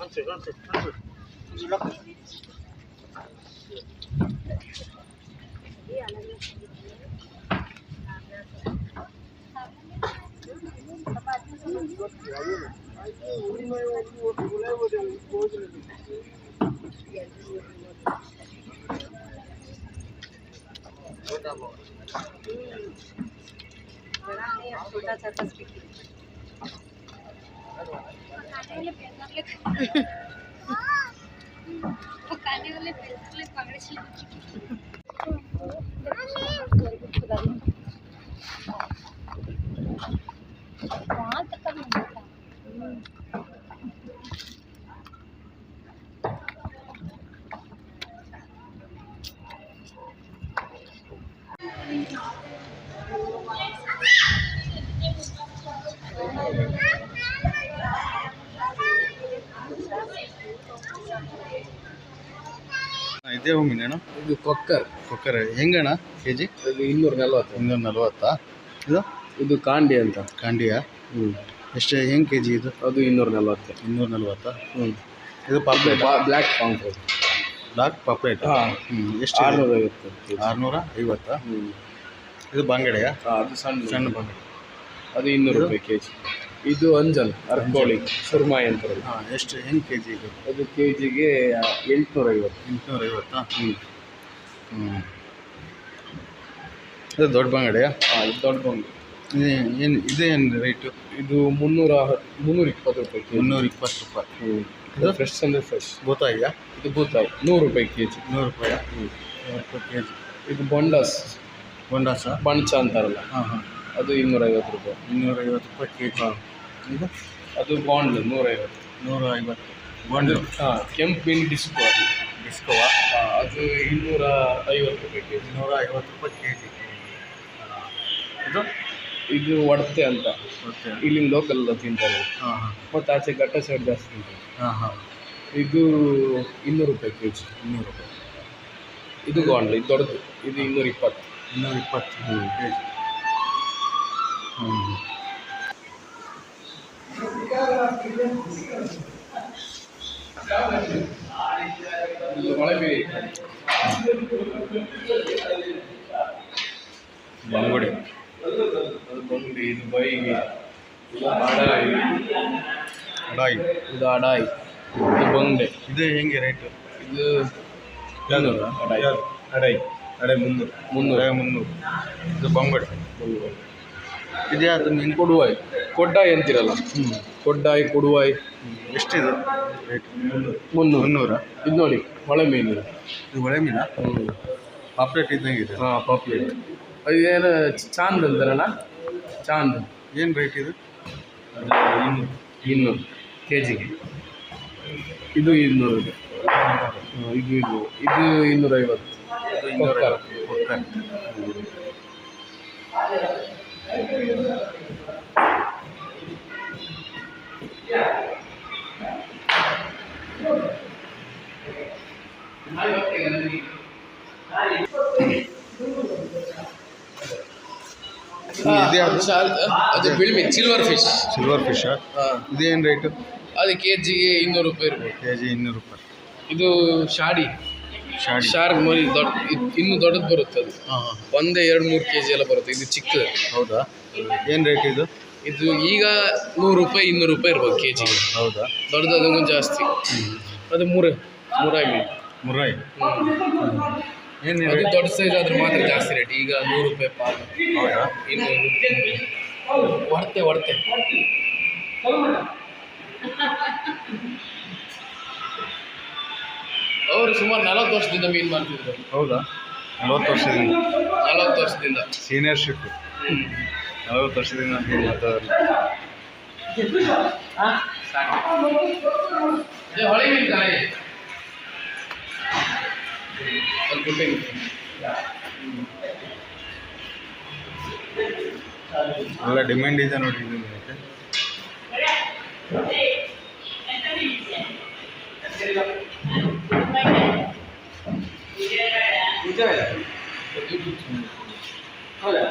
Answer, answer, answer. छोटा सा तस्वीर वाले ಇದೇ ಹೂಮಿನೇನು ಇದು ಕೊಕ್ಕರ್. ಕೊಕ್ಕರೆ. ಹೆಂಗಣ್ಣ? ಕೆ ಜಿ ಇದು ಇನ್ನೂರ ನಲ್ವತ್ತು. ಇನ್ನೂರ ನಲ್ವತ್ತಾ? ಇದು? ಇದು ಕಾಂಡಿ ಅಂತ. ಕಾಂಡಿಯಾ? ಹ್ಞೂ ಎಷ್ಟು ಹೆಂಗೆ ಕೆ ಜಿ ಇದು? ಅದು ಇನ್ನೂರ ನಲ್ವತ್ತು. ಇನ್ನೂರ ನಲ್ವತ್ತಾ? ಹ್ಞೂ ಇದು pomfret? Black pomfret. Black pomfret? ಹಾಂ. ಹ್ಞೂ ಎಷ್ಟು? ಆರುನೂರ ಐವತ್ತು. ಆರುನೂರ ಐವತ್ತಾ? ಹ್ಞೂ ಇದು ಬಂಗಡೆಯಾ? ಅದು ಸಣ್ಣ ಸಣ್ಣ ಬಂಗಡೆ. ಅದು ಇನ್ನೂರು ರೂಪಾಯಿ ಕೆ ಜಿ ಇದು ಅಂಜಲ್ ಅರ್ಕೋಳಿ ಸುರ್ಮಾಯಿ ಅಂತಾರಲ್ಲ ಹಾಂ ಎಷ್ಟು ಹೆಂಗೆ ಕೆ ಜಿ ಇದು? ಅದು ಕೆ ಜಿಗೆ ಎಂಟುನೂರೈವತ್ತು? ಎಂಟುನೂರ ಐವತ್ತಾ ಹ್ಞೂ ಹ್ಞೂ ಇದು ದೊಡ್ಡ ಬಂಗಡಿಯಾ ಹಾಂ ಇದು ದೊಡ್ಡ ಇದು ಏನು ಇದೇನು ರೇಟು ಇದು ಮುನ್ನೂರ ಮುನ್ನೂರ ಇಪ್ಪತ್ತು ರೂಪಾಯಿ ಮುನ್ನೂರ ಇಪ್ಪತ್ತು ರೂಪಾಯಿ. ಹ್ಞೂ ಇದು? ಫ್ರೆಶ್ ಅಂದರೆ ಫ್ರೆಶ್ ಗೊತ್ತಾಯ್ಯಾ ಇದು ಬೂತಾಯಿ ನೂರು ರೂಪಾಯಿ ಕೆ ಜಿ ನೂರು ರೂಪಾಯಿ ಹ್ಞೂ ನೂರು ರೂಪಾಯಿ ಕೆ ಜಿ ಇದು ಬೊಂಡಾಸ್. ಬೊಂಡಾಸ? ಬಣ್ಚ ಅಂತಾರಲ್ಲ. ಹಾಂ ಹಾಂ. ಅದು ಇನ್ನೂರೈವತ್ತು ರೂಪಾಯಿ. ಇನ್ನೂರ ಐವತ್ತು ರೂಪಾಯಿ ಕೆ ಜಿ ಇದು? ಅದು ಬಾಂಡ್ ನೂರೈವತ್ತು. ನೂರ ಐವತ್ತು ಬಂಡು ಹಾಂ ಕೆಂಪು ಮೀನು ಡಿಸ್ಕೋ ಅದು. ಡಿಸ್ಕೋವಾ ಹಾಂ ಅದು ಇನ್ನೂರ ಐವತ್ತು ರೂಪಾಯಿ ಕೆ ಜಿ ನೂರ ಐವತ್ತು ರೂಪಾಯಿ ಕೆ ಜಿ ಇದು? ಇದು ಒಡತೆ ಅಂತ. ಇಲ್ಲಿ ಇಲ್ಲಿನ ಲೋಕಲ್ ತಿಂತಾರೆ. ಹಾಂ ಹಾಂ. ಮತ್ತು ಆಚೆ ಘಟ್ಟ ಸೈಡ್ ಜಾಸ್ತಿ ತಿಂತಾರೆ. ಹಾಂ ಹಾಂ. ಇದು ಇನ್ನೂರು ರೂಪಾಯಿ ಕೆ ಜಿ ಇನ್ನೂರು ರೂಪಾಯಿ. ಇದು ಗಾಂಡ್ಲ ಇದು ದೊಡ್ಡದು. ಇದು ಇನ್ನೂರ ಇಪ್ಪತ್ತು ಇನ್ನೂರ ಇಪ್ಪತ್ತು ಕೆ ಜಿ ಹ್ಞೂ ಬಂಗುಡಿ ಬಂಗುಡಿ ಇದು ಬೈಗಿ ಇದು ಅಡಾಯಿ. ಅಡಾಯಿ ಇದು ಅಡಾಯಿ. ಇದು ಬಂಡೆ ಇದು ಹೆಂಗೆ ರೇಟು ಇದು ಇನ್ನೂರು ಅಡಾಯಿ. ಅಡಾಯಿ. ಅಡಾಯಿ ಮುನ್ನೂರು. ಮುನ್ನೂರು. ಮುನ್ನೂರು. ಇದು ಬಂಗುಡಿ. ಇದು ಯಾರು? ಮೀನು ಕೊಡುವಾಯಿ ಕೊಡ್ಡಾಯಿ ಅಂತಿರಲ್ಲ? ಹ್ಞೂ ಕೊಡ್ಡಾಯಿ ಕೊಡುವಾಯಿ ಎಷ್ಟಿದು? ರೇಟ್ ಮುನ್ನೂರು. ಮುನ್ನೂರ. ಇದು ನೋಡಿ ಹೊಳೆ ಮೀನು. ಇದು. ಹೊಳೆ ಮೀನ? ಪಾಪ್ಲೇಟ್ ಇದ್ದಂಗೆ ಇದೆ ಹಾಂ ಪಾಪ್ಲೇಟ್ ಇದೇನು ಚಾಂದ್ ಅಂತಾರಣ್ಣ ಚಾಂದ್. ಏನು ರೇಟ್ ಇದು? ಇನ್ನೂರು. ಇನ್ನೂರು. ಕೆ ಜಿಗೆ ಇದು ಇನ್ನೂರು ಇದೆ. ಇದು ಇದು. ಇದು ಇನ್ನೂರೈವತ್ತು. ಇದು ಇನ್ನೂರ ಅದು ಬಿಳ್ಮಿ ಸಿಲ್ವರ್ ಫಿಶ್ ಸಿಲ್ವರ್ ಫಿಶ್ ಇದೇನು ರೇಟು ಅದು ಕೆ ಜಿಗೆ ಇನ್ನೂರು ರೂಪಾಯಿ ಇರ್ಬೋದು. ಕೆ ಜಿ ಇನ್ನೂರು ರೂಪಾಯಿ. ಇದು ಶಾಡಿ. ಶಾಡಿ. ಶಾರ್ಕ್ ಮರಿ ದೊಡ್ಡ ಇನ್ನೂ ದೊಡ್ಡದು ಬರುತ್ತೆ ಅದು. ಒಂದೇ ಎರಡು ಮೂರು ಕೆ ಜಿ ಎಲ್ಲ ಬರುತ್ತೆ. ಇದು ಚಿಕ್ಕದು. ಹೌದಾ? ಏನು ರೇಟ್ ಇದು? ಇದು ಈಗ ನೂರು ರೂಪಾಯಿ ಇನ್ನೂರು ರೂಪಾಯಿ ಇರ್ಬೋದು ಕೆ ಜಿಗೆ ಹೌದಾ? ದೊಡ್ಡದು ಜಾಸ್ತಿ. ಅದು ಮೂರು ಮೂರಾಯಿ ಮೀನು ಮುರಾಯಿ ಏನು ಅದು ದೊಡ್ಡ ಸೈಜ್ ಆದ್ರೆ ಮಾತ್ರ ಜಾಸ್ತಿ ರೇಟ್ ಈಗ ನೂರು ರೂಪಾಯಿ ಪಾಲ್. ಹೌದಾ? ಇನ್ನೂರು ಹೊಡ್ತೆ ಹೊಡ್ತೆ ಅವರು ಸುಮಾರು ನಲವತ್ತು ವರ್ಷದಿಂದ ಮೀನು ಮಾಡ್ತಿದ್ರು ಹೌದಾ? ನಲ್ವತ್ತು ವರ್ಷದಿಂದ. ನಲವತ್ತು ವರ್ಷದಿಂದ. ಸೀನಿಯರ್ಶಿಪ್ ನಲವತ್ತು ವರ್ಷದಿಂದ ಮೀನು ಮಾತಾಡೋದು ಹೊಳೆ ಮೀನು ತಾನೇ ಒಂದು ಗುಡ್ಡೆ ಮೀನು. ಎಲ್ಲ ಡಿಮ್ಯಾಂಡ್ ಇದೆ ನೋಡಿ ಇದು ಮೀನಿಗೆ. ಹೌದಾ